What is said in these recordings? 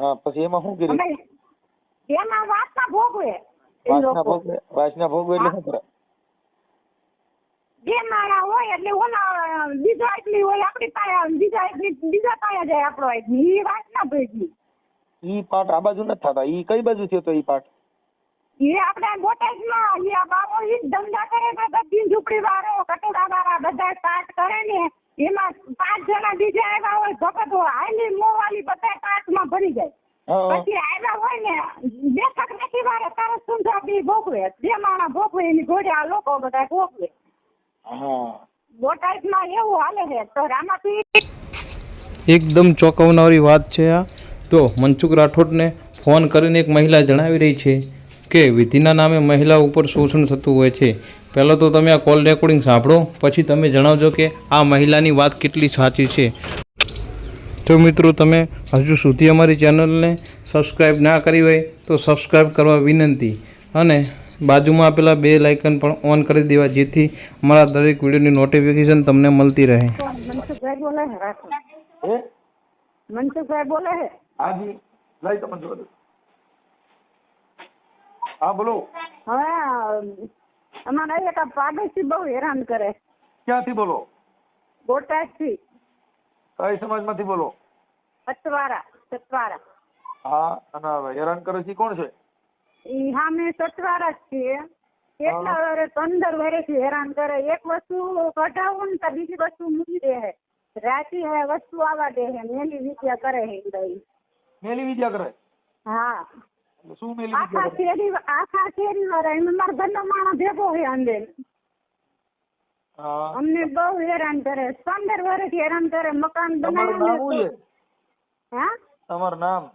હા પછી એમાં શું કર્યું? એમાં વાસના ભોગવે વાસના ભોગવે વાસના ભોગવે એટલે શું કરે? બે માળા હોય એટલે ઓલા બીજો એટલી હોય આપણી પાસે બીજા એટલી બીજા પાસે જાય આપણો એટલી એ વાસના ભેગી. ઈ પાઠ આ બાજુ નથી થતા. ઈ કઈ બાજુ થયો તો ઈ પાઠ એ આપણે બોટાદમાં માં બાબો ઈ ધંધા કરે બધી ઝૂંપડી વાળો કટોરા વાળા બધા સ્ટાર્ટ કરે ને. એમાં પાંચ જણા બીજા આવ્યા હોય ભગત હોય હાલી મોવાલી બધા કાચમાં ભરી જાય. પછી આવ્યા હોય ને બેઠક નથી વારે તારે સુંદર બી ભોગવે. બે માણા ભોગવે એની ઘોડે આ લોકો બધા ભોગવે. હા. બોટાદમાં એવું હાલે છે તો રામાપી એકદમ ચોંકાવનારી વાત છે આ. તો મનસુખ રાઠોડને ફોન કરીને એક મહિલા જણાવી રહી છે કે વિધિના નામે મહિલા ઉપર શોષણ થતું હોય છે. પહેલાં તો તમે આ કોલ રેકોર્ડિંગ સાંભળો પછી તમે જણાવજો કે આ મહિલાની વાત કેટલી સાચી છે. તો મિત્રો તમે હજુ સુધી અમારી ચેનલને સબસ્ક્રાઈબ ના કરી હોય તો સબસ્ક્રાઈબ કરવા વિનંતી અને બાજુમાં આપેલા બે લાઇકન પણ ઓન કરી દેવા જેથી અમારા દરેક વિડીયોની નોટિફિકેશન તમને મળતી રહે. મનસુખભાઈ બોલે છે હાજી લઈ હા બોલો. હવે અમારા એક આ પાડોશી બહુ હેરાન કરે. ક્યાંથી બોલો? બોટાદથી. કઈ સમાજમાંથી બોલો? સતવારા સતવારા. હા અને હવે હેરાન કરે છે ઈ કોણ છે? ઈ સામે સતવારા જ છીએ. કેટલા વર્ષ પંદર વર્ષથી હેરાન કરે. એક વસ્તુ કઢાવું ને તો બીજી વસ્તુ મૂકી દે હે. રાતી હે વસ્તુ આવવા દે હે. મેલી વિદ્યા કરે હે ઈ બધી. મેલી વિદ્યા કરે? હા. એટલે શું મેલી આખા શેરી આખા શેરી વાળા એમાં મારા ઘરનો માણસ ભેગો હે અંદર. અમને બહુ હેરાન કરે. પંદર વર્ષ હેરાન કરે મકાન હા? તમારું નામ?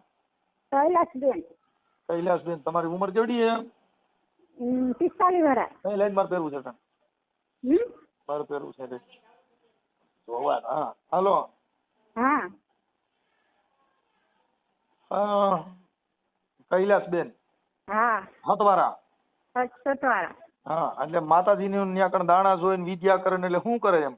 કૈલાસબેન. કૈલાસબેન તમારી ઉંમર કેવડી છે? પિસ્તાલીસ વર્ષ કઈ લાઈન મારે પહેરવું છે તમે હમ? મારે પહેરવું છે જોવા હા. હાલો. હા. હા. કૈલાસબેન હા. હતવારા સતવારા હા એટલે માતાજી ત્યાં કણ દાણા જોઈ ને વિદ્યા કરે ને એટલે શું કરે એમ?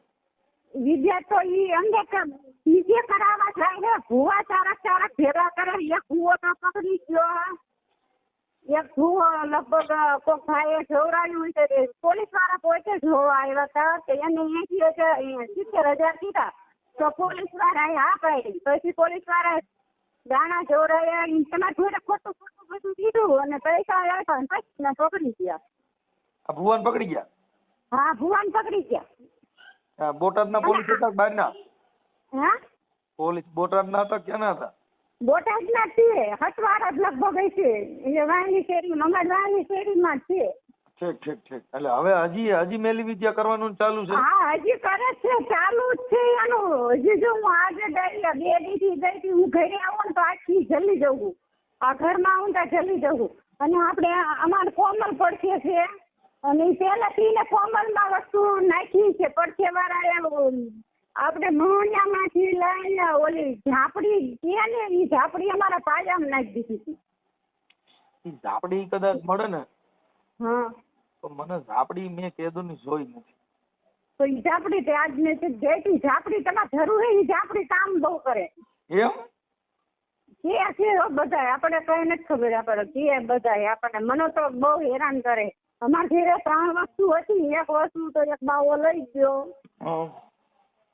વિદ્યા તો ઈ અંગે બીજે કરાવવા જાય ને ભૂવા ચારક ચારક ભેગા કરે એક ભૂવો તો પકડી ગયો. એક ભૂવો લગભગ કોક ભાઈએ જોવરાયું છે પોલીસવાળા પોતે જોવા આવ્યા હતા કે એને અહીંથી સિત્તેર હજાર કીધા. તો પોલીસ વાળાએ હા પાડી. પછી પોલીસ વાળાએ દાણા જોરાયા તમારે જોડે ખોટું ખોટું બધું કીધું અને પૈસા આપ્યા અને પછી પકડી ગયા. આ ભુવન પકડી ગયા? હા ભુવન પકડી ગયા. બોટાદ ના પોલીસ હતા બહાર ના હા? પોલીસ બોટાદના હતા ક્યાં ક્યાંના હતા? બોટાદના જ છે. હટવાડા જ લગભગ છે એ વાયલી શેરી મંગળવારની શેરી શેરીમાં છે. ઠીક ઠીક ઠીક. એટલે હવે હજી હજી મેલી વિદ્યા કરવાનું ચાલુ છે? હા હજી કરે છે ચાલુ જ છે એનું. હજી જો હું આજે ગઈ બે દીધી ગઈ હતી હું ઘરે આવું તો આખી જલ્દી જવું. આ ઘરમાં આવું તો જલ્દી જવું. અને આપણે અમારે કોમલ પડખે છે. અને પહેલાથી ને કોમલમાં વસ્તુ નાખી છે પડશે વાળા આપણે મોહનિયામાંથી લઈને ઓલી ઝાપડી કે ને એ ઝાપડી અમારા પાયામાં નાખી દીધી હતી. ઝાપડી કદાચ મળે ને? હા. તો મને ઝાપડી મેં કેદુની જોઈ નથી. તો ઈ ઝાપડી તે આજ મેં છે જેટી ઝાપડી તમારે જરૂર હે ઈ ઝાપડી કામ બહુ કરે. એમ? કે છે બધા આપણે કઈ નથી ખબર આપણે કે બધાય આપણને મને તો બહુ હેરાન કરે. અમારા ઘેરે ત્રણ વસ્તુ હતી. એક વસ્તુ તો એક બાવો લઈ ગયો.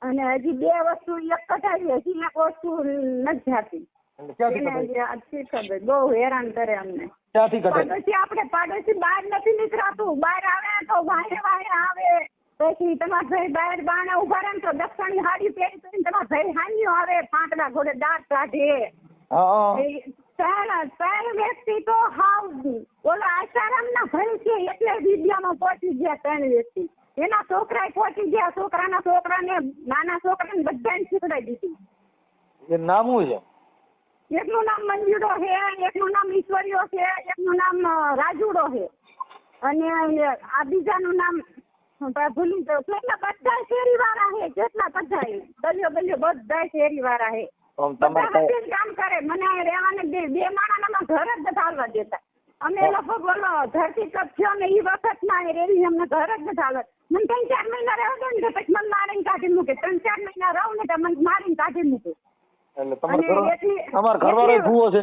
અને હજી બે વસ્તુ એક કઢાવી હજી એક વસ્તુ નથી જાતી એટલે ક્યાંથી એને કઢાઈ હજી આજથી ખબર બહુ હેરાન કરે અમને ક્યાંથી કઢાઈ પાડોશી આપણે પાડોશી બહાર નથી નીકળાતું બહાર આવે તો વાહે વાહે આવે પછી તમારા ભાઈ બહાર બાણે ઊભા રહે ને તો દક્ષિણી હાડી પહેરી પહેરીને તમારા ભાઈ હાન્યો આવે પાંટડા ઘોડે દાંત કાઢે હા એ ત્રણ ત્રણ વ્યક્તિ તો હાવ ઓલો આસારામના ભાઈ છે એટલે વિદ્યામાં પહોંચી ગયા ત્રણ વ્યક્તિ એના છોકરા પહોંચી ગયા છોકરાના છોકરાને નાના છોકરાને બધાને શીખડાઈ દીધી। એ નામ શું છે? એકનું નામ મંજુડો છે એકનું નામ ઈશ્વરીઓ છે એકનું નામ રાજુડો છે. અને આ બીજાનું નામ ભૂલી જાઉં છું. એટલે બધા શેરી વાળા છે જેટલા બધા ગલીઓ ગલીઓ બધા શેરી વાળા છે બધા કામ કરે. મને રહેવાને બે બે માણાના ઘર જ બધા હાલવા દેતા. અમે લગભગ બોલો ધરતી કપ થયો ને એ વખત ના રેવી અમને ઘર જ નથી હાલવા મને ત્રણ ચાર મહિના રહેવા દો ને પછી મને મારીને કાઢી મૂકે. ત્રણ ચાર મહિના રહું ને તો મને મારીને કાઢી મૂકે. એટલે તમારા ઘર તમારા ઘરવાળો ભૂવો છે?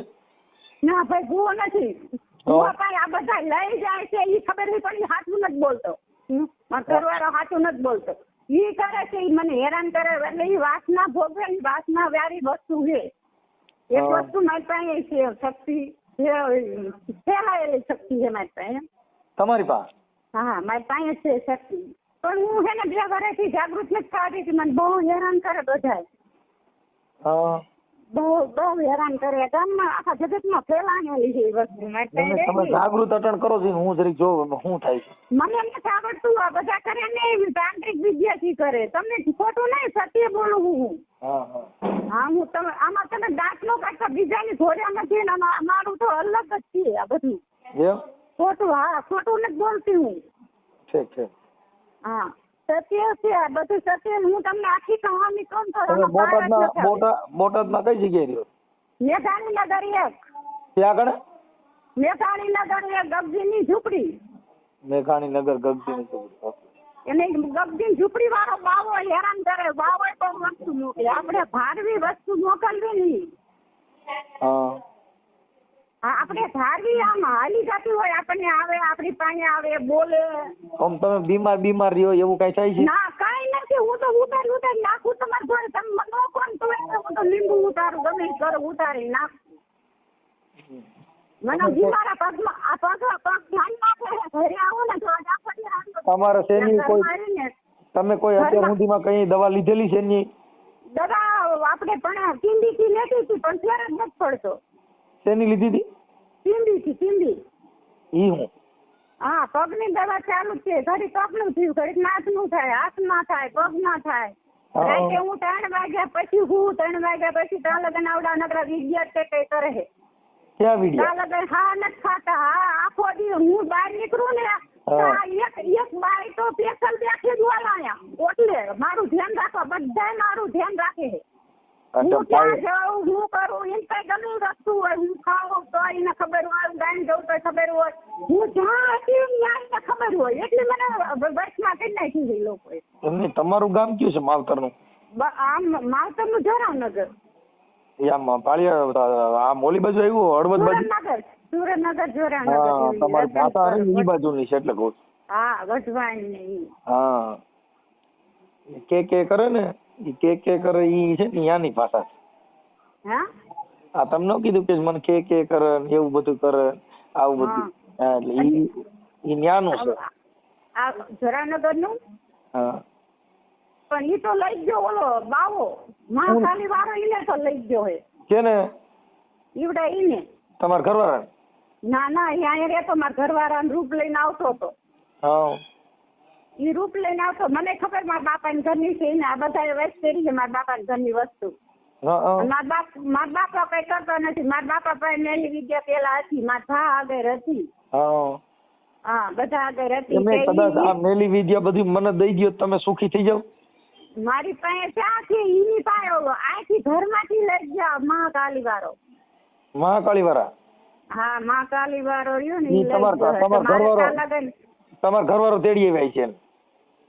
ના ભાઈ ભૂવો નથી. ભૂવો ભાઈ આ બધા લઈ જાય છે એ ખબર નહીં પણ સાચું નથી બોલતો? મારો ઘરવાળો સાચું નથી બોલતો. ઈ કરે છે ઈ મને હેરાન કરે એટલે ઈ વાસના ભોગવે ઈ વાસના વ્યારી વસ્તુ છે. એક વસ્તુ મારી પાસે છે શક્તિ. ફેલાયેલી શક્તિ છે મારી પાસે. તમારી પાસે? હા મારી પાસે છે શક્તિ. પણ હું છે ને બે વર્ષથી જાગૃત નથી થતી મને બહુ હેરાન કરે બધાય. હા. બહુ બહુ હેરાન કરે. ગામમાં આખા જગતમાં ફેલાયેલી છે એ વસ્તુ. મારી તમે તમે જાગૃત અટણ કરો છો હું જરીક જોઉં શું થાય છે. મને નથી આવડતું આ બધા કરે ને તાંત્રિક વિદ્યાથી કરે. તમને ખોટું નહીં સત્ય બોલું હું. હા હા. તમે આમાં તમે દાખલો કાઢતા બીજાની ઘોડ્યા નથી ને અમારું તો અલગ જ છે આ બધું. ખોટું હા ખોટું નથી બોલતી હું. ઠીક ઠીક. હા. સત્ય છે આ બધું સત્ય હું તમને આખી કહાની કહું તો તમે બોટાદમાં બોટાદ બોટાદમાં કઈ જગ્યાએ રહ્યો? મેઘાણીનગર એક ત્યાં આગળ? મેઘાણીનગર એક ગબજીની ઝૂંપડી. મેઘાણી નગર ગગજીની. ઓકે. એને ગબજી ઝૂંપડી વાળો બાવો હેરાન કરે. બાવો પણ વસ્તુ મોકલે. આપણે ભારવી વસ્તુ મોકલવી નહીં. હા, આપણે ધારવી આમ. હાલી જતી હોય આપણને આવે આપણી પાસે આવે બોલે. આમ તમે બીમાર બીમાર રહ્યો એવું કઈ થાય છે? ના કઈ નથી. હું તો ઉતારી ઉતારી નાખું તમારે ઘરે. તમે મને કોણ તો હું તો લીંબુ ઉતારું ગમે એ ઉતારી નાખ. મને બીમારા મારા પગમાં આ પગ પગ ધ્યાન નાખે ઘરે આવો ને તો આજ આખો તમારે શેની કોઈ તમે કોઈ અત્યાર સુધીમાં કઈ દવા લીધેલી છે ની દવા આપણે પણ ટીંડીથી લેતી હતી પણ ફેર જ નથી પડતો. શેની લીધી હતી? ટીંડીથી ટીંડી ઈ હું. હા પગની દવા ચાલુ છે. ઘડી પગનું થયું ઘડી નાકનું થાય હાથમાં થાય પગમાં થાય. રાતે હું ત્રણ વાગ્યા પછી હું ત્રણ વાગ્યા પછી ત્યાં લગન આવડા નકરા વિદ્યાર્થી તે કઈ કરે હે. ક્યાં વીડિયો લગન હા નથી ખાતા હા આખો દી હું બહાર નીકળું ને એક એક બાઈ તો પેશલ બેઠી જ વાલાયા એટલે મારું ધ્યાન રાખો બધાય મારું ધ્યાન રાખે છે હું ક્યાં જાઉં? હું કરું? એમ કઈ ગમે વસ્તુ હોય. હું ખાઉં તો એને ખબર હોય ગાયન જવું તો ખબર હોય. હું જ્યાં હતી ત્યાં એને ખબર હોય. એટલે મને બસમાં કરી નાખી છે લોકોએ. એમને તમારું ગામ કયું છે માવતરનું? આમ માવતરનું જરાવનગર આમ પાળિયા બાજુ આવ્યું હળવદ બાજુ? હા જરાવનગર તમારી માતા રહી બાજુની છે એટલે કહું. હા વઢવાણ હા. કે કે કરે ને? ઈ કે કે કરે ઈ છે ને યાની ભાષા છે હા? આ તમને કીધું કે મને કે કે કરે એવું બધું કરે આવું બધું. એટલે ઈ ઈ ન્યાનું છે. આ જરાનગરનું હા. પણ ઈ તો લઈ ગયો ઓલો બાવો. મહાકાલી વાળો ઈને તો લઈ ગયો હે. છે ને ઈવડા ઈને. તમારા ઘરવાળા ના ના અહીંયા રહેતો મારા ઘરવાળા રૂપ લઈને આવતો હતો. હા. ઈ રૂપ લઈને આવતો. મને ખબર મારા બાપાની ઘરની છે આ બધા વેસ્ટ કરી છે મારા બાપા ઘરની વસ્તુ. મારા બાપ મારા બાપા કઈ કરતો નથી. મારા બાપા પાસે મેલી વિદ્યા પેલા હતી મારા ભા આગળ હતી. હા. બધા આગળ હતી. એમને કદાચ આ મેલી વિદ્યા બધી મને દઈ દ્યો તમે સુખી થઈ જાવ મારી પાસે છે ઈની પાસે આથી ઘરમાંથી લઈ ગયા મહાકાલી વાળો મહાકાળી વાળા હા મહાકાલી વાળો રહ્યો ને તમાર- તમાર ઘરવાળો- ત્યાં ઘરવાળો તેડી આવ્યા છે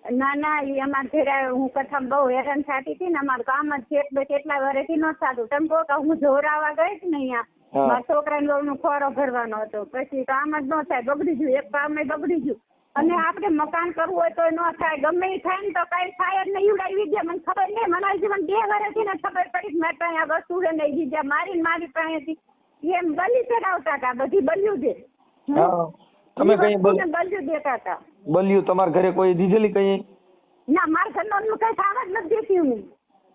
ના ના ઈ અમાર ઘરે હું કથા બહુ હેરાન થતી હતી ને અમારું કામ જ છે કેટલા વર્ષથી નહોતું થતું. તમે કહો કે હું જોરાવા ગઈ હતી ને અહીંયા. મારા છોકરાને બહુ ખોરો ભરવાનો હતો. પછી કામ જ ન થાય બગડી ગયું એક કામ બગડી ગયું. અને આપણે મકાન કરવું હોય તો ન થાય ગમે એ થાય ને તો કઈ થાય જ નહીં ઉડાવી ગયા મને ખબર નહીં મને જીવન બે વર્ષથી ને ખબર પડી મારી પાસે આ વસ્તુ છે ને એ વિદ્યા મારી મારી પાસેથી એમ બલી ચડાવતા હતા બધી દે હા. તમે કઈ બલ્યું દેતા હતા. બલ્યું? તમારા ઘરે કોઈ દીધેલી કઈ? ના મારા ઘરના કઈ ખાવા જ નથી દેતી હું.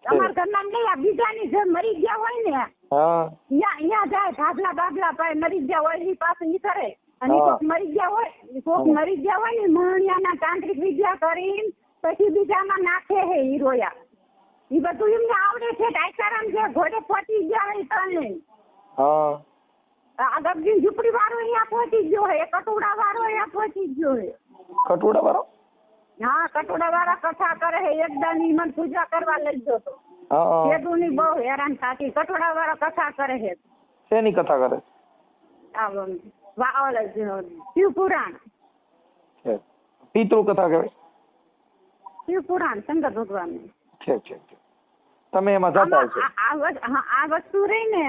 અમારા ઘરના નહીં આ બીજાની જે મરી ગયા હોય ને હા. ત્યાં જાય ભાગલા ભાગલા પાસે મરી ગયા હોય એ પાસે ઈ કરે. અને. કોક મરી ગયા હોય કોક મરી ગયા હોય ને મહણિયાના તાંત્રિક વિદ્યા કરીને પછી બીજામાં નાખે હે હીરોયા એ બધું એમને આવડે છે ડાયસારામ છે ઘોડે પહોંચી ગયા હોય તને હા. આ ઝૂંપડી વાળો અહીંયા પહોંચી ગયો હે કટોડા વાળો અહીંયા પહોંચી ગયો હે. કટોડા વાળો? હા કટોડા વાળા કથા કરે હે એકદમ ઈ મને પૂજા કરવા લઈ ગયો તો ખેડૂની બહુ હેરાન થતી કટોડા વાળા કથા કરે હે. શેની કથા કરે? આ વા- શિવ પુરાણ પિતૃ કથા કહેવાય? શિવ પુરાણ શંકર ભગવાન છે છે તમે એમાં જતા હશો. આ- આ વસ્તુ- રહી ને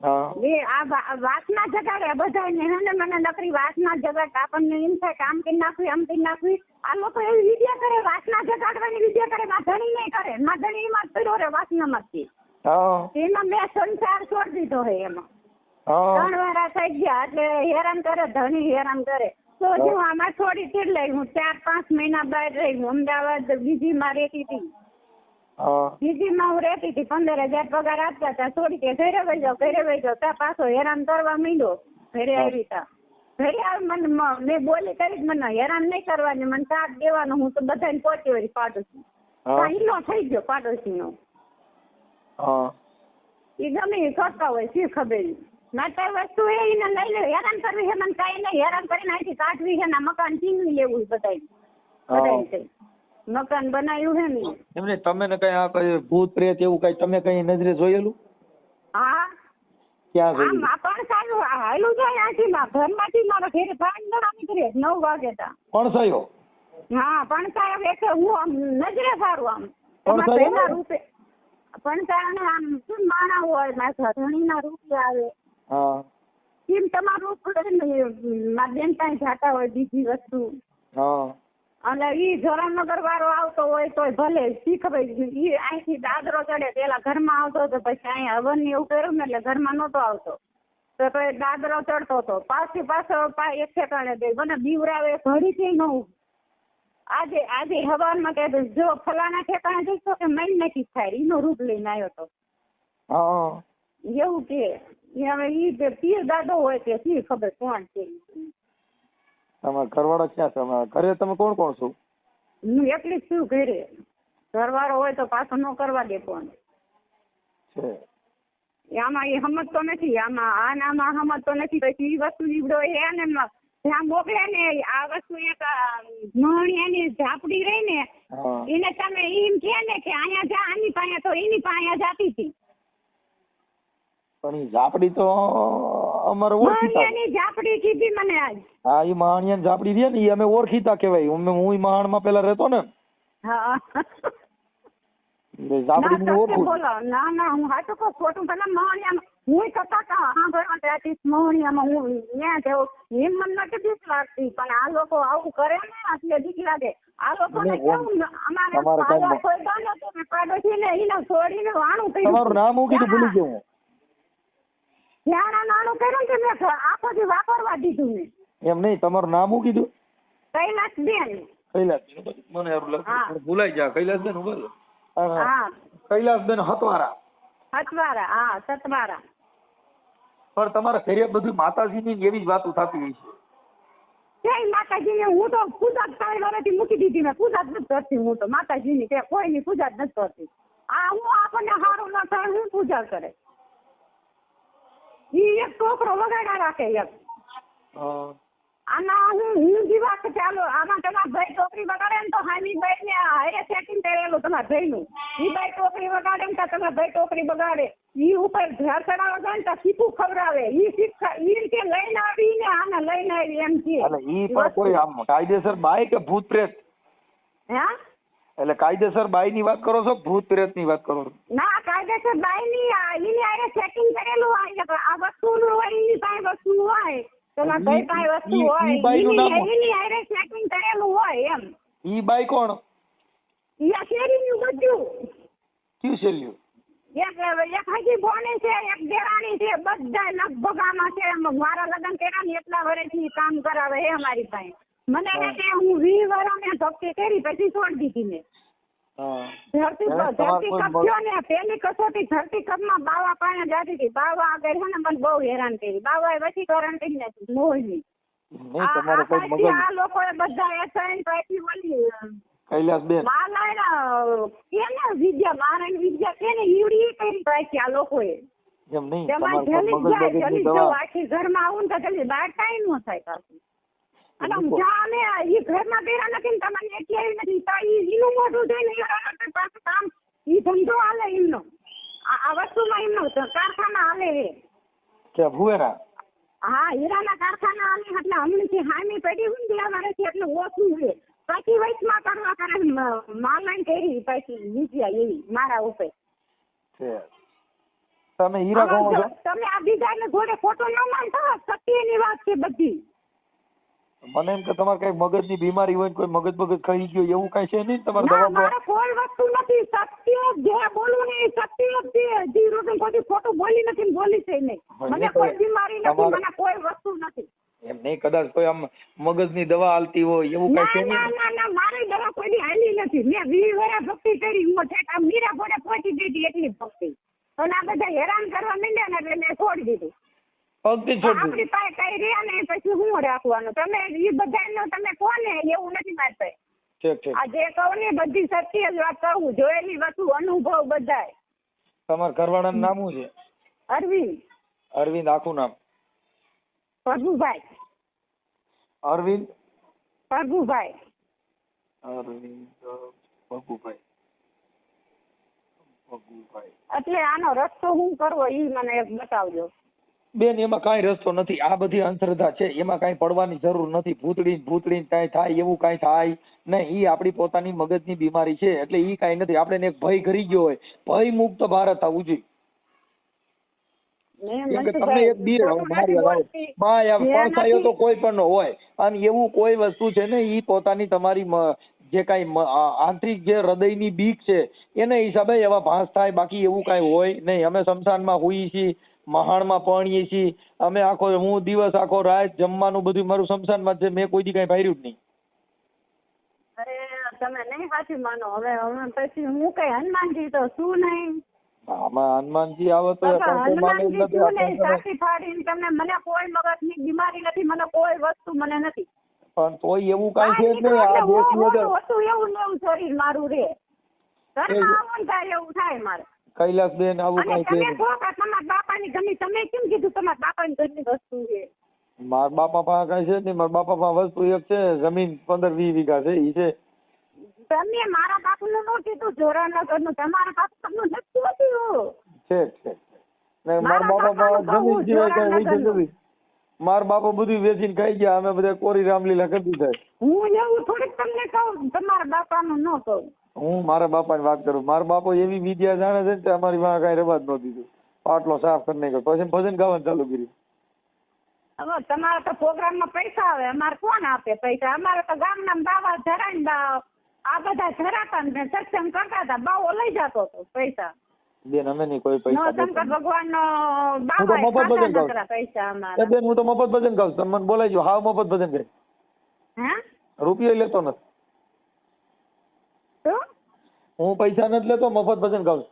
આ વા- વાત જગાડે બધાને હે ને? મને નકરી વાસના જગાડ આપણને એમ થાય કે આમ કરી નાખવી આમ કરી નાખવી. આ લોકો એવી વિદ્યા કરે વાસના જગાડવાની વિદ્યા કરે માધણી નહીં કરે. માધણી માં પડ્યો રે વાસના માંથી એમાં મેં સંસાર છોડી દીધો હે એમાં. ત્રણ વાળા થઈ ગયા એટલે હેરાન કરે ધણી હેરાન કરે. તો જો આમાં છોડી એટલે હું ચાર પાંચ મહિના બહાર રહી હું અમદાવાદ બીજી માં રહેતી હતી. બીજી માં હું રહેતી હતી પંદર હજાર પગાર આપતા હતા. છોડી કે ઘરે વહી જાઓ ઘરે વહી જાઓ ત્યાં પાછો હેરાન કરવા માંડ્યો. ઘરે આવી તા. ઘરે આવી મને મેં બોલી કરી મને હેરાન નહીં કરવાની મને સાથ દેવાનો હું તો બધાને પહોંચી વળી પાડોશી. હિલો થઈ ગયો પાડોશી નો એ ગમે એ કરતા હોય શી ખબર માતા વસ્તુ એ એને લઈ લે. હેરાન કરવી છે મને કઈ નહીં. હેરાન કરીને અહીંથી કાઢવી છે ને મકાન છીનવી લેવું બધાય. બધાય મકાન બનાવ્યું છે ને. એમને તમે ને કઈ આ કઈ ભૂત પ્રેત એવું કઈ તમે કઈ નજરે જોયેલું? હા. ક્યાં જોયું આ પણ સારું હાલું જાય આથી માં ઘરમાંથી મારા ઘરે પાંચ જણા નીકળે નવ વાગે તા. કોણ થયો હા પણ સાહેબ એક હું આમ નજરે સારું આમ. પણ તમારા સાહેબ? રૂપે પણ સાહેબ આમ શું માણા હોય મારા ધણીના રૂપે આવે. હા. કેમ તમારું રૂપ મારા બેન પાસે જાતા હોય બીજી વસ્તુ. હા. અને ઈ જોરાનગર વાળો આવતો હોય તોય ભલે શીખ ભાઈ ઈ અહીંથી દાદરો ચડે પેલા ઘરમાં આવતો હતો પછી અહીંયા હવન ને એવું કર્યું ને એટલે ઘરમાં નહોતો આવતો. તો તો એ દાદરો ચડતો હતો. પાછી પાછો એક ઠેકાણે ગઈ મને બીવરાવે ઘડીથી ન. આજે આજે હવાનમાં કે જો ફલાણા ઠેકાણે જઈશો કે મન નથી થાય. એનો રૂપ લઈને આવ્યો હતો એવું કે. હવે ઈ પીર દાદો હોય કે શી ખબર કોણ છે. તમારા ઘરવાળા ક્યાં છે? તમારા ઘરે તમે કોણ કોણ છો? હું એકલી જ છું ઘરે. ઘરવાળો હોય તો પાછો ન કરવા દે ફોન. છે. આમાં એ સમજતો નથી. આમાં આ નામાં આમાં સમજતો નથી. પછી ઈ વસ્તુ નીવડો હે ને જ્યાં મોકલે ને આ વસ્તુ એક મહણિયાની ઝાપડી રહી ને એને તમે એમ કે ને કે અહીંયા જા આની પાસે તો એની પાસે જાતી હતી પણ ઝાપડી તો અમારે ઓળખીતા. ઝાપડી કીધી મને આજ. હા એ મહાણિયા ઝાપડી રહી ને અમે ઓળખીતા કહેવાય. હું હું માણમાં પેલા રહેતો ને. હા. ઝાપડી ના ઓળખું બોલો. ના ના હું હાટો કો ખોટું પેલા માણિયા હું કથા કહા સાંભળવા ત્યાંથી મહણિયામાં હું ત્યાં જઉં એમ મને નથી બીક લાગતી. પણ આ લોકો આવું કરે ને એટલે બીક લાગે. આ લોકોને કેવું અમારે કાંઈ દાનો તો. ને પાડોશી ને એને છોડીને વાણું કહ્યું તમારું નામ હું કીધું ભૂલી ગયો આ નાનું કર્યું કે મેં આખો દી વાપરવા દીધું ને એમ નહીં તમારું નામ શું કીધું? કૈલાસ બેન કૈલાસબેન મને એવું લાગે હા. પણ કૈલાસ બેન ઊભા હા, કૈલાસ બેન હતવારા. હતવારા હા સતવારા. પણ તમારા ઘરે બધું માતાજીની ની એવી જ વાતો થતી હોય છે. જય માતાજીને? હું તો પૂજા ત્રણ વર્ષથી મૂકી દીધી મેં. પૂજા જ નથી કરતી હું તો. માતાજીની કે કોઈની પૂજા જ નથી કરતી. આ હું આપણને સારું ન થાય હું પૂજા કરે. ઈ એક છોકરો વગાડા રાખે એક આના હું હું જીવા કે ચાલો આમાં તમારા ભાઈ ટોકરી વગાડે ને તો હામી ભાઈ ને હારે સેટિંગ કરેલું તમારા ભાઈ નું ઈ ભાઈ ટોકરી વગાડે ને તમારા ભાઈ ટોકરી વગાડે. ઈ ઉપર ઘર ચડાવવા જાય ને તો સીપું ખવડાવે. ઈ શીખ ઈ રીતે લઈને આવી ને આને લઈને આવી એમ કે. એટલે ઈ પણ કોઈ આમ કાયદેસર બાઈ કે ભૂત પ્રેત? હે? એટલે કાયદેસર બાઈ ની વાત કરો છો ભૂત પ્રેતની વાત કરો છો? ના કાયદેસર બાઈ ની એની આરે સેટિંગ કરેલું હોય આ આ વસ્તુનું હોય એની પાસે વસ્તુ હોય. તો ના કઈ પાસે વસ્તુ હોય. એની આરે સેટિંગ કરેલું હોય એમ. ઈ બાઈ કોણ? ઈ આ શેરીનું બધું. કયું છેલ્યું એક એક હજી ભોણી છે એક દેરાણી છે બધા લગભગ આમાં છે. મારા લગ્ન કર્યા ને એટલા વર્ષથી કામ કરાવે છે અમારી પાસે. મને કે હું. વી વર્ષ મેં ભક્તિ કરી પછી છોડી દીધી મેં. ધરતી કપ થયો ને પેલી કસોટી ધરતી કપમાં બાવા પાસે જાતી હતી. બાવા આગળ છે ને મને બહુ હેરાન કરી. આ બધા એસાઈન પાછી ઓલી કૈલાસબેન. માલાયના કેને વિદ્યા મારણ વિદ્યા કેને ઈવડી કરી પાછી આ લોકોએ. એમ નહીં તેમાં તમારે કોઈ જલી મગજ જાય આખી ઘરમાં આવું ને તો જલ્દી બહાર કાંઈ ન થાય પાછું. અને અમે આ ઘરમાં બેરા નથી ને તમને નથી. તો ઈનું મોઢું જોઈને પાછું કામ એ ધંધો હાલે એમનો. આ વસ્તુમાં એમનો કારખાના હાલે એ. કે ભુવેરા? હા હીરાના કારખાના હાલે એટલે હમણાંથી હામી પેઢી હું ગયા વર્ષથી એટલે ઓછું છે પછી વચમાં કરવા કરે માલાઈ કરી પછી નીચે એવી મારા ઉપર. તમે હીરા આમાં કહો છો જો તમે આ બીજાને જોડે ખોટો ન માનતા સત્યની વાત છે બધી. મને એમ કે તમારે કઈ મગજની બીમારી હોય ને કોઈ મગજ મગજ ખાઈ ગયો એવું કઈ છે નહીં તમારે દવા મારે કોઈ વસ્તુ નથી સત્ય જે બોલું ને સત્ય જ જી રોટન કોઈ ખોટું બોલી નથી બોલી છે નહીં. મને કોઈ બીમારી નથી મને કોઈ વસ્તુ નથી. એમ નહીં કદાચ કોઈ આમ મગજની દવા હાલતી હોય એવું કઈ ના છે ના નહીં? ના ના મારી દવા કોઈ હાલી નથી. મેં વીસ વર્ષ ભક્તિ કરી હું ઠેઠ મીરા ભોડે પહોંચી દીધી એટલી ભક્તિ. અને આ બધા હેરાન કરવા માંડ્યા ને એટલે મેં છોડી દીધું. પગથી છોડી આપણી પાસે કઈ રહ્યા ને પછી હું રાખવાનું? તમે એ બધાનો તમે કોને? એવું નથી મારી ઠીક ઠીક. આ જે કહું ને બધી સત્ય જ વાત કહું. જોયેલી વસ્તુ અનુભવ બધાય. તમારા ઘરવાળાનું નામ શું છે? અરવિંદ. અરવિંદ આખું નામ? પ્રભુભાઈ. અરવિંદ? પ્રભુભાઈ. અરવિંદ પ્રભુભાઈ. એટલે આનો રસ્તો હું કરવો એ મને એક બતાવજો. બેન એમાં કાંઈ રસ્તો નથી. આ બધી અંધશ્રદ્ધા છે. એમાં કાંઈ પડવાની જરૂર નથી. ભૂતડી ભૂતડી કાંઈ થાય એવું કાંઈ થાય નહીં. એ આપણી પોતાની મગજની બીમારી છે. એટલે એ કાંઈ નથી. આપણે એક ભય ઘરી ગયો હોય. ભય મુક્ત ભારત આવું જોઈએ. મેં તમને એક તો કોઈ પણ નો હોય. અને એવું કોઈ વસ્તુ છે ને એ પોતાની તમારી જે કાંઈ આંતરિક જે હૃદયની બીક છે એને હિસાબે એવા ભાસ થાય. બાકી એવું કાંઈ હોય નહીં. અમે શમશાનમાં હોઈએ છીએ. મહાણમાં પરણીએ છીએ. અમે આખો હું દિવસ આખો રાત જમવાનું બધું મારું શમશાનમાં છે. મેં કોઈ દી કાંઈ ભાર્યું જ નહીં. અરે તમે નહીં સાચી માનો. હવે હવે પછી હું કઈ હનુમાનજી તો શું નહીં. આમાં હનુમાનજી આવે તો હનુમાનજી શું નહીં સાચી ફાડીને તમને મને કોઈ મગજની બીમારી નથી મને કોઈ વસ્તુ મને નથી. પણ તોય એવું કાંઈ છે જ આ દેશની અંદર. એવું ને એવું શરીર મારું રે. ઘરમાં આવો ને ત્યારે એવું થાય મારે. કૈલાસબેન આવું કઈ છે તમે નહીં કહો કે તમારા બાપાની ગમી તમે કેમ કીધું તમારા બાપાની ઘરની વસ્તુ છે? મારા બાપા પાસે કઈ છે નહીં. મારા બાપા પાસે વસ્તુ એક છે જમીન પંદર વીસ વીઘા છે ઈ છે. તમે મારા બાપનું નો કીધું જોરાનગરનું. તમારા બાપનું નથી હોતું છે છે ને મારા મારા બાપા બાપાનું પાસે જમીન સિવાય કઈ વેચી નથી. મારા બાપા બધું વેચીને ખાઈ ગયા અમે બધા કોરી રામલીલા કરી દીધા હું એવું થોડીક તમને કહું તમારા બાપાનું ન કહું. હું મારા બાપાની વાત કરું. મારા બાપો એવી વિદ્યા જાણે છે ને અમારી માં કઈ રવા જ ન દીધું. પાટલો સાફ કરી નાખ્યો. પછી ભજન ગાવાનું ચાલુ કર્યું. હવે તમારા તો પ્રોગ્રામમાં પૈસા આવે. અમારે કોણ આપે પૈસા? અમારે તો ગામના બાવા જરાય બા આ બધા ધરાતા ને સત્સંગ કરતા હતા. બાવો લઈ જતો હતો પૈસા. બેન અમે નહીં કોઈ પૈસા શંકર ભગવાન નો બાબા મફત ભજન ગાઉં. પૈસા અમારા. બેન હું તો મફત ભજન ગાઉં તમે મને બોલાવજો. હાવ મફત ભજન ગાય હે? રૂપિયો લેતો નથી. હું પૈસા નથી લેતો મફત ભજન ગાઉં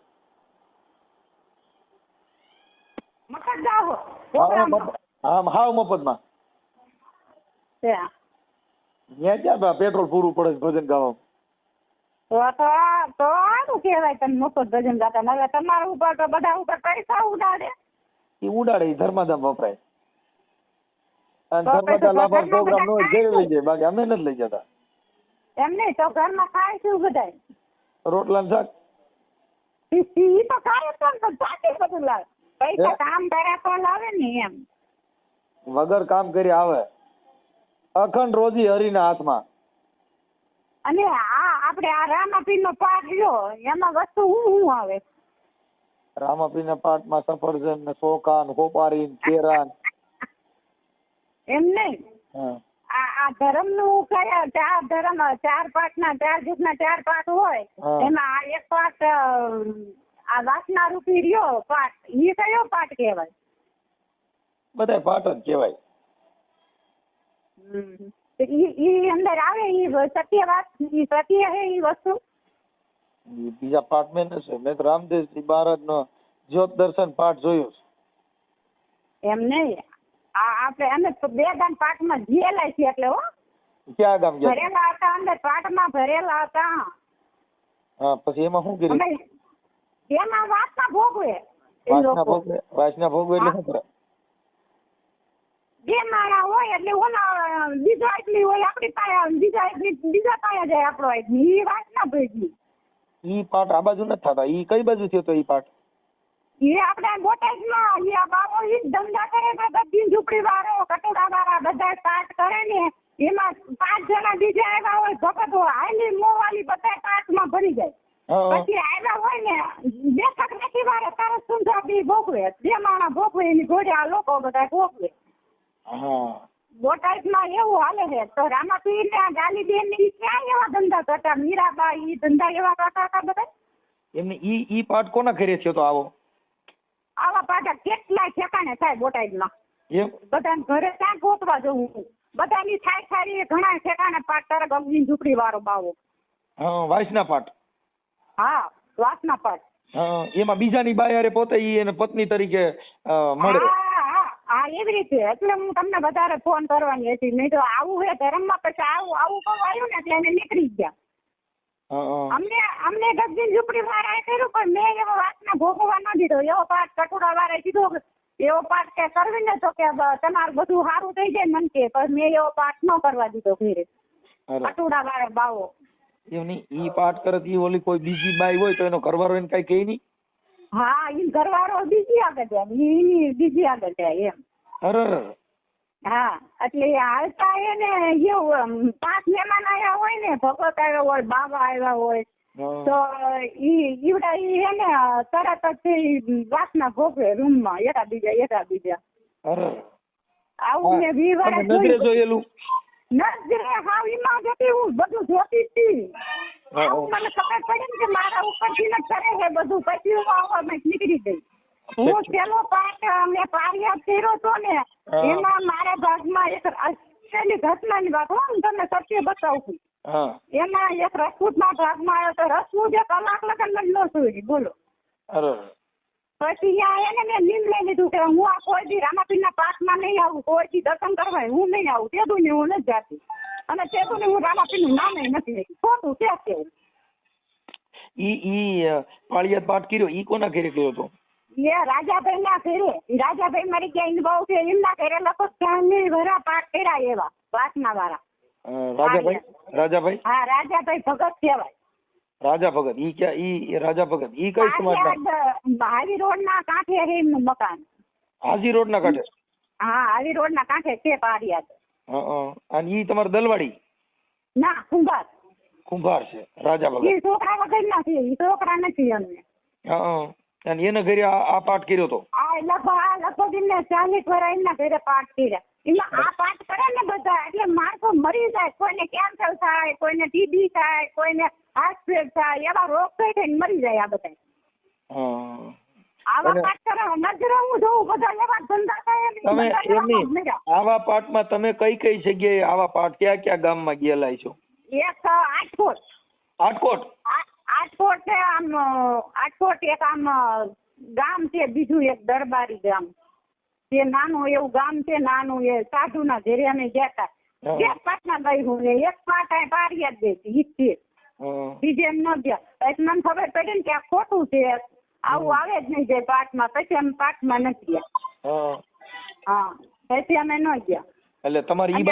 હા, મફત- હાવ મફતમાં. ત્યાં. ક્યાં પેટ્રોલ પૂરું પડે ભજન ગાવા તો તો તો સારું કહેવાય તમે મફત ભજન ગાતા હવે તમારા ઉપર તો બધા ઉપર પૈસા ઉડાડે. એ ઉડાડે ધર્માધામ વપરાય. અને પ્રોગ્રામ નો બાકી અમે નથી લઈ જતા. એમ નહીં તો ઘરમાં ખાય શું બધાય. રોટલા ને શાક? ઈ તો પણ પણ જાતે બધું લાવે. પૈસા કામ કર્યા તો લાવે ને એમ. વગર કામ કરી આવે. અખંડ રોજી હરીના હાથમાં. અને આ આપણે આ રામાપીર નો પાઠ લ્યો એમાં વસ્તુ હું હું આવે? રામાપીના પાઠમાં સફરજન ને ચોખા ને કોપારી ને કેરા એમ નહીં? હા. આ આ ધર્મનું કયા ચાર ધર્મ ચાર પાઠ ના ચાર જૂથ ના ચાર પાઠ હોય એમાં આ એક પાઠ આ વાસના રૂપી રહ્યો પાઠ. ઈ કયો પાઠ કહેવાય? બધા પાઠ જ કહેવાય. ઈ ઈ અંદર આવે ઈ સત્ય વાત ઈ સત્ય હે ઈ વસ્તુ? બીજા પાઠ મેં નથી મેં તો રામદેવજી મહારાજ નો જ્યોત દર્શન પાઠ જોયો. એમ નહીં. આ આપણે અમે બે દાન પાઠમાં જીયેલા છીએ એટલે હો. ક્યાં ગામ ગયા? ભરેલા હતા અંદર પાઠમાં ભરેલા હતા. હા પછી એમાં શું કર્યું? એમાં વાતમાં ભોગવે. વાસના ભોગવે? વાસના ભોગવે એટલે શું કરે? બે માળા હોય એટલે ઓલા બીજો એટલી હોય આપણી પાસે બીજા આદમી બીજા પાસે જાય આપણો આદમી એ વાત ના ભેગી ઈ પાઠ આ બાજુ નથી થતા. ઈ કઈ બાજુ થયો તો ઈ પાઠ એ આપણે બોટાદમાં એ બાબો ઈ ધંધા કરે ને બધી ઝૂંપડી વાળો કટોરા વાળા બધા પાઠ કરે ને. એમાં પાંચ જણા બીજા આવ્યા હોય ભગત હોય હાલી મોવાલી બધા પાઠમાં ભરી જાય પછી આવ્યા હોય ને બેઠક નથી વાળે તારે સુંદર બી ભોગવે. બે માણા ભોગવે એની ઘોડે આ લોકો બધા ભોગવે. બોટાદમાં એવું હાલે છે. તો રામાપીર ને ગાલી બેનની ક્યાં એવા ધંધા કરતા? મીરાબા ઈ ધંધા એવા કરતા હતા બધા? એમને ઈ ઈ પાઠ કોના કરે છે તો આવો? આવા પાછા કેટલાય ઠેકાણે થાય બોટાદમાં. એમ? બધા ઘરે ક્યાં ગોતવા જવું? બધાની થાય થાય ઘણા ઠેકાણે પાટ તારા ગમની ઝૂંપડી વાળો બાવો. હા વાંસના પાઠ હા વાસના પાટ એમાં બીજાની બાયારે પોતે ઈ એને પત્ની તરીકે મળે. હા એવી રીતે. એટલે હું તમને વધારે ફોન કરવાની હતી. નહીં તો આવું હે ધર્મમાં પછી આવું આવું કહું આવ્યું ને એટલે એને નીકળી ગયા. અમને અમને ગગજીન ઝૂંપડી વાળાએ કર્યું પણ મેં એવો વાતને ભોગવવા ન દીધો. એવો પાઠ કટોડા વાળાએ કીધો એવો પાઠ કે કરવી ને તો કે તમારે બધું સારું થઈ જાય મન કે પણ મેં એવો પાઠ ન કરવા દીધો ઘરે. કટોડા વાળા બાવો. ઈ પાઠ કરે તો ઈ ઓલી કોઈ બીજી બાઈ હોય તો એનો ઘરવાળો એને કઈ કહે નહીં? હા ઈ ઘરવાળો બીજી આગળ જાય ઈ બીજી આગળ જાય એમ. અરે, હા એટલે હાલતા એને એવું પાંચ મહેમાન આવ્યા હોય ને ભગત આવ્યા હોય બાબા આવ્યા હોય તો ઈ ઈવડા ઈ હે ને તરત જ વાસના ભોગવે રૂમમાં એકા બીજા એકા બીજા. આવું મેં વી જોયું જોયેલું. નજરે હાવ ઈમાં જતી હું બધું જોતી હતી. હા, મને ખબર પડી ને કે મારા ઉપરથી ને કરે છે બધું પછી હું આવવામાં નીકળી ગઈ. હું પેલો પાઠ મેં પારિયાદ કર્યો તો ને એમાં મારા ભાગમાં એક અસલી ઘટનાની વાત હો તમને સત્ય બતાવું છું. એમાં એક રસપૂતના ભાગમાં આવ્યો તો રસપૂત એક કલાક લગન મને ન સુઈ બોલો. પછી એને મેં નીમ લઈ લીધું કે હું આ કોઈ દી પાઠમાં નહીં આવું કોઈ દી દર્શન કરવા હું નહીં આવું તેદું ને હું નથી જાતી. અને તેદું ને હું રામાપીરનું નામ નથી ખોટું કે ઈ ઈ પાળિયાદ પાઠ કર્યો ઈ કોના ઘેરે કર્યો હતો? એ રાજાભાઈ ના ફેરે ઈ રાજાભાઈ મારી ક્યાં એની બહુ છે એમના ઘરે લખો ચાંદની ભરા પાઠ કર્યા એવા વાસના વાળા. રાજાભાઈ? રાજાભાઈ? હા રાજાભાઈ ભગત કહેવાય. રાજા ભગત ઈ ક્યાં ઈ રાજા ભગત ઈ કઈ પારિયાદ હાવી રોડ ના કાંઠે હે મકાન. હાજી રોડ ના કાંઠે? હા હાજી રોડ ના કાંઠે છે પારિયાદ હા. અને ઈ તમારે દલવાડી? ના કુંભાર કુંભાર છે રાજા ભગત. ઈ છોકરા વગર ના છે ઈ છોકરા નથી અમને હા. અને એના ઘરે આ પાઠ કર્યો તો? આ લગભગ આ લગભગ એમને ચાલીસ વર્ષ એમના ઘરે પાઠ કર્યા. એટલે આ પાઠ કરે ને બધા એટલે માણસો મરી જાય કોઈને કેન્સર થાય કોઈને ટીબી થાય કોઈને હાર્ટ ફેલ થાય એવા રોગ થઈ થઈને મરી જાય આ બધા. આવા પાઠ કરે નજરે હું જોઉં બધા એવા ધંધા થાય તમે એમની આવા પાઠમાં તમે કઈ કઈ જગ્યાએ આવા પાઠ ક્યાં ક્યાં ગામમાં ગયેલા છો? એક આઠકોટ. આટકોટ આઠકોટ છે આમ અ, એક આમ ગામ છે બીજું એક દરબારી ગામ. જે નાનું એવું ગામ છે નાનું એ સાધુના ઘરે અમે ગયા હતા એક પાટના ગઈ હું ને એક પાટ પારિયા જ દેતી ઈ છે. બીજે એમ ન ગયા. એટલે મને ખબર પડી ને કે આ ખોટું છે. આવું આવે જ નહીં જાય પાઠમાં પછી અમે પાઠમાં નથી ગયા. હા. હા. પછી અમે ન ગયા. એટલે તમારી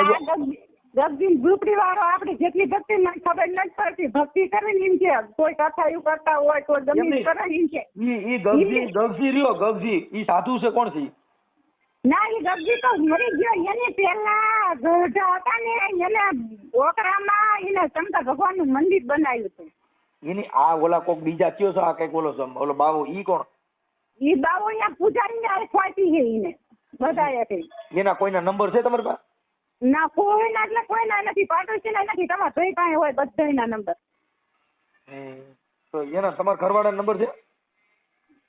આ ગગજીન ઝૂંપડી વાળો આપડી જેટલી ભક્તિ મને ખબર નથી પડતી. ભક્તિ કરી એમ છે કોઈ એવું કરતા હોય કોઈ જમીન. કરે એમ છે ઈ ગગજી ગગજી રહ્યો ગગજી. ઈ સાધુ છે કોણ છે ના એ ગગજી તો મરી ગયો. એની પેલા ગોઢા હતા ને એને ઓકરામાં એને શંકર ભગવાનનું મંદિર બનાવ્યું હતું. એની આ ઓલા કોક બીજા કયો છે? આ કંઈક ઓલો છે ઓલો બાવો ઈ કોણ? ઈ બાવો અહીંયા પૂજારી ને ખોટી છે એને બધા કઈ એના કોઈના નંબર છે તમારી પાસે? ના કોઈના એટલે કોઈના નથી. પાડોશીના નથી તમારા ભાઈ પાસે હોય બધાના નંબર. તો એના તમારા ઘરવાળા નંબર છે?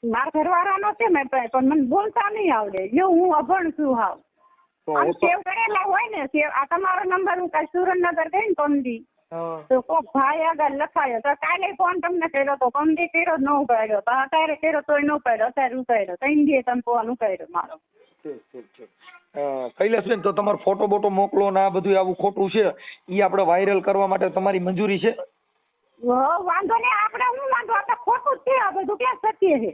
મારા ઘરવાળાનો છે મેં પણ મને બોલતા નહીં આવડે. જો હું અભણ છું હાવ. સેવ કરેલા હોય ને સેવ આ તમારો નંબર હું કાલ સુરેન્દ્રનગર ગઈ ને કમદી તો કોક ભાઈ આગળ લખાયો તો કાલે ફોન તમને કર્યો તો કમદી કર્યો ન ઉપાડ્યો. તો અત્યારે કર્યો તોય ન ઉપાડ્યો અત્યારે ઉપાડ્યો. ત્રણ દિવસ તમે ફોન ઉપાડ્યો મારો. ઠીક ઠીક ઠીક. અ, કૈલાસબેન તો તમારો ફોટો બોટો મોકલો ને આ બધું આવું ખોટું છે એ આપણે વાયરલ કરવા માટે તમારી મંજૂરી છે? હો, વાંધો નહીં આપણે હું વાંધો આપણે ખોટું છે આ બધું ક્યાં સત્ય છે?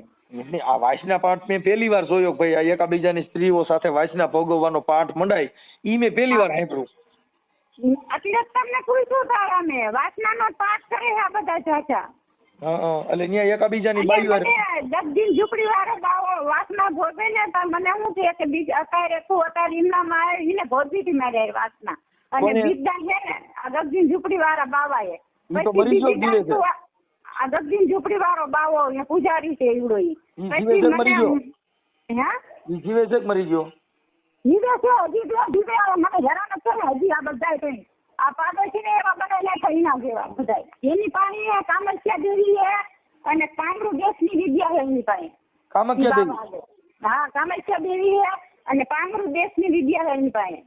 આ વાસના પાઠ મેં પહેલી વાર જોયો ભાઈ આ એકાબીજાની સ્ત્રીઓ સાથે વાસના ભોગવવાનો પાઠ મંડાય ઈ મેં પહેલી વાર સાંભળ્યું. એટલે તમને પૂછ્યું તારા મેં વાસનાનો પાઠ કરે આ બધા ચાચા હા હા. એટલે ન્યા એકાબીજાની બાઈ વાર જગદીન ઝૂંપડી વાળો બાવો વાસના ભોગવે ને તો મને શું છે કે બીજ અત્યારે તું અત્યારે એમનામાં આવે એને ભોગવી હતી મારે વાસના અને બીજા છે ને જગદીન ઝૂંપડી વાળા બાવાએ. છે. જાતનું આ- જગદીન ઝૂંપડી વાળો બાવો એ પૂજારી છે એવડો ઈ. ઈ પછી જીવે છે મરી મને ગયો? જીવે છે કે મરી ગયો? જીવે છે હજી જીવે મને હેરાન છે ને હજી આ બધા કઈ આ પાડોશી ને એવા બધા થઈ ના જેવા બધા એની પાસે કામસ્યા દેવી હે અને કામરૂ દેશની વિદ્યા હે એની પાસે. કામખ્યા દેવી? હા કામેશ્વર દેવી હે અને પાંગરું દેશની વિદ્યા હે એની પાસે.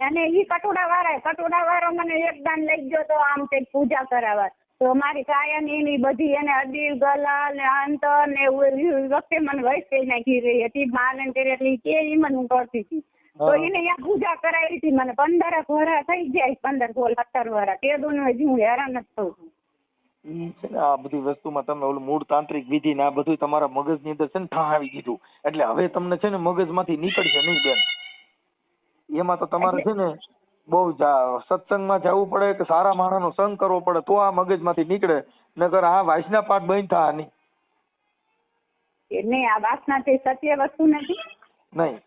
અને ઈ કટોડા વાળા કટોડા વાળો મને એક દાન લઈ ગયો તો આમ કંઈક પૂજા કરાવવા. તો મારી કાયનની બધી એને અડીલ ગલા ને અંતર ને વખતે મને વૈસ નાખી રહી હતી. માને કરી એટલે કે એ મને હું કરતી હતી. તો એને અહીંયા પૂજા કરાવી હતી મને પંદર વરા થઈ જાય પંદર સોળ સત્તર વરા તે દુનું હજી હું હેરાન જ થઉં ઈ છે ને આ બધી વસ્તુમાં તમે ઓલું મૂળ તાંત્રિક વિધિ ને આ બધું તમારા મગજની અંદર છે ને ઠહાવી દીધું એટલે હવે તમને છે ને મગજમાંથી નીકળશે નહીં બેન. એમાં તો તમારે છે ને બહુ જા- સત્સંગમાં જવું પડે કે સારા માણસનો સંગ કરવો પડે તો આ મગજમાંથી નીકળે નકર આ વાસના પાઠ બંધ થા નહીં નહીં આ વાસના તે સત્ય વસ્તુ નથી? નહીં.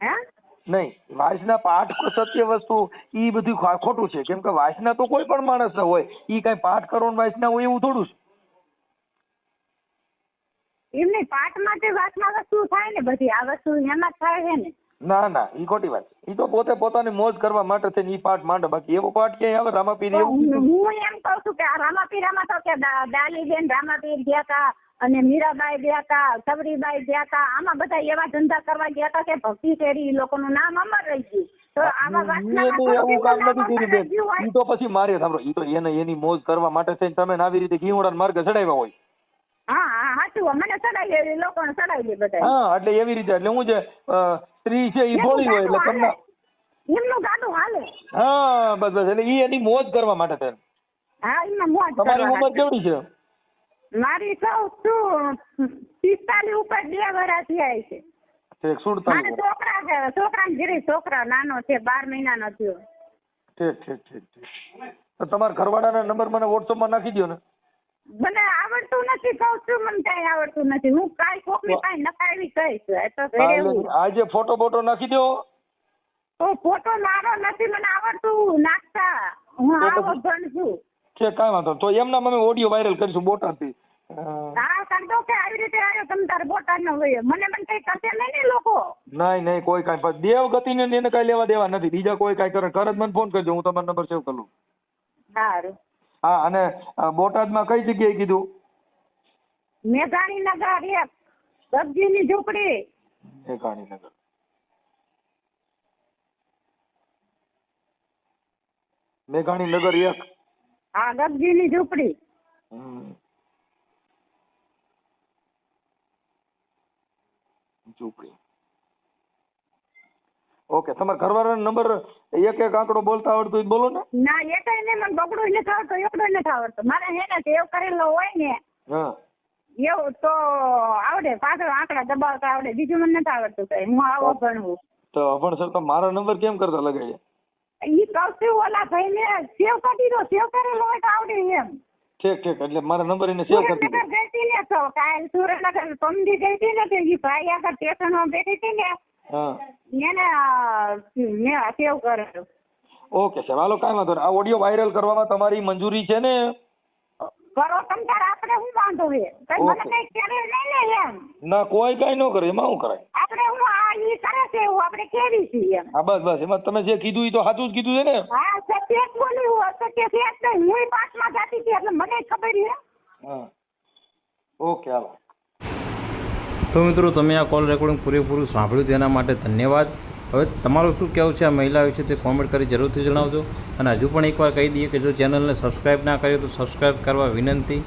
હા? નહીં વાસના પાઠ સત્ય વસ્તુ ઈ બધું ખોટું છે. કેમ કે વાસના તો કોઈ પણ માણસ હોય. ઈ કઈ પાઠ કરો વાંચના વાસના હોય એવું થોડું છે. એમ નહીં પાઠ માટે વાસના વસ્તુ થાય ને બધી આ વસ્તુ એમાં થાય છે ને. ના ના ઈ ખોટી વાત ઈ તો પોતે પોતાની મોજ કરવા માટે થઈને ઈ પાઠ માંડે. બાકી એવો પાઠ ક્યાંય આવે? રામાપીર એવું હું એમ કહું છું કે રામાપીરામાં તો કે દાલીબેન રામાપીર ગયા તા અને મીરાબાઈ ગયા તા સબરીબાઈ ગયા તા. આમાં બધા એવા ધંધા કરવા ગયા તા કે ભક્તિ ઈ લોકોનું નામ અમર રહી ગયું. તો આવા એનું થોડું એવું કામ નામ નથી અમર રહી બેન. ગયું ઈ તો પછી મારે સાંભળો ઈ તો એને એની મોજ કરવા માટે થઈને તમે આવી રીતે ઘીવડાના માર્ગ ચડાવ્યા હોય. હા હા સાચું મને ચડાવી એ ચડાવી દે બધા હા એટલે એવી રીતે એટલે હું જે સ્ત્રી છે એ ભોળી હોય એટલે તમને એમનું ગાડું હાલે. હા બસ બસ એટલે ઈ એની મોજ કરવા માટે થઈને હા એમના મોજ તમારી ઉંમર કેવડી છે? મારી સૌ શું પિસ્તાલી ઉપર બે વર્ષ થયા છે. ઠીક સુડતાલીસ છોકરા છે છોકરા ઘરે છોકરા નાનો છે બાર મહિનાનો થયો. ઠીક ઠીક ઠીક ઠીક. તમારા ઘરવાળાના નંબર મને વોટ્સઅપમાં નાખી દો ને મને આવડતું નથી કહું છું મને કઈ આવડતું નથી. હું કાંઈ કહીશ. એ તો ઘરે હા, હું. એટલે આજે ફોટો બોટો નાખી દો. તો ફોટો મારો નથી મને આવડતું નાખતા. હું આવો ભણ છું. છે કાંઈ વાંધો. તો એમના અમે ઓડિયો વાયરલ કરીશું બોટાદથી. થી હા કાઢો કે આવી રીતે આવ્યો તમ તારે બોટાદ નો હોય મને મને કઈ કરશે નહીં ને લોકો. નહીં નહીં કોઈ કાઈ પણ. ગતિ ને એને કઈ લેવા દેવા નથી. બીજા કોઈ કઈ કરે કરે મને ફોન કરજો. હું તમારો નંબર સેવ કરું સારું હા અને બોટાદમાં કઈ જગ્યાએ કીધું? મેઘાણી નગર એક સબ્જીની ઝૂંપડી. મેઘાણી નગર મેઘાણી નગર એક. હા ગબજીની ઝૂંપડી. ઝૂંપડી. ઓકે તમારા ઘરવાળાનો નંબર એક એક આંકડો બોલતા આવડતું હોય બોલો ને. ના એ કઈ નહીં મને બગડું નથી આવડતો એકડો નથી આવડતો. મારે હે ને ટેવ કરેલો હોય ને હા. એવું તો આવડે પાછળ આંકડા દબાવતા આવડે બીજું મને નથી આવડતું કઈ હું આવો ભણવું તો પણ સર તો મારા નંબર કેમ કરતા લગાડ્યા ઈ છું ઓલા ભાઈ ને સેવ કરી દીધો સેવ કરેલો હોય તો આવડે એમ. ઠીક ઠીક એટલે મારા નંબર એને સેવ કરી દીધો. ગઈ હતી ને તો કાલ સુરેન્દ્રનગર પમદી ગઈ હતી ને તો ઈ ભાઈ આગળ સ્ટેશનમાં બેઠી હતી ને એને મેં સેવ કરેલો. ઓકે સર હાલો કાંઈ વાંધો નહીં. આ ઓડિયો વાયરલ કરવામાં તમારી મંજૂરી છે ને? કરો તમ તાર આપણે શું વાંધો છે? કઈ મને. કઈ કરે નહીં ને એમ. ના કોઈ કાંઈ ન કરે એમાં શું કરાય? આપણે હું આ ઈ કરે છે એવું આપણે કેવી છીએ એમ. હા બસ બસ એમાં તમે જે કીધું એ તો સાચું જ કીધું છે ને? હા સત્ય જ બોલી હું અસત્ય છે જ નહીં. હું પાંચમાં જાતી હતી એટલે મને ખબર છે. હા. Okay hello. તો મિત્રો, તમે આ કોલ રેકોર્ડિંગ પૂરેપૂરું સાંભળ્યું તેના માટે ધન્યવાદ. હવે તમારું શું કહેવું છે આ મહિલા વિશે તે કોમેન્ટ કરી જરૂરથી જણાવજો. અને હજુ પણ એકવાર કહી દઈએ કે જો ચેનલને સબસ્ક્રાઈબ ના કર્યો તો સબસ્ક્રાઈબ કરવા વિનંતી.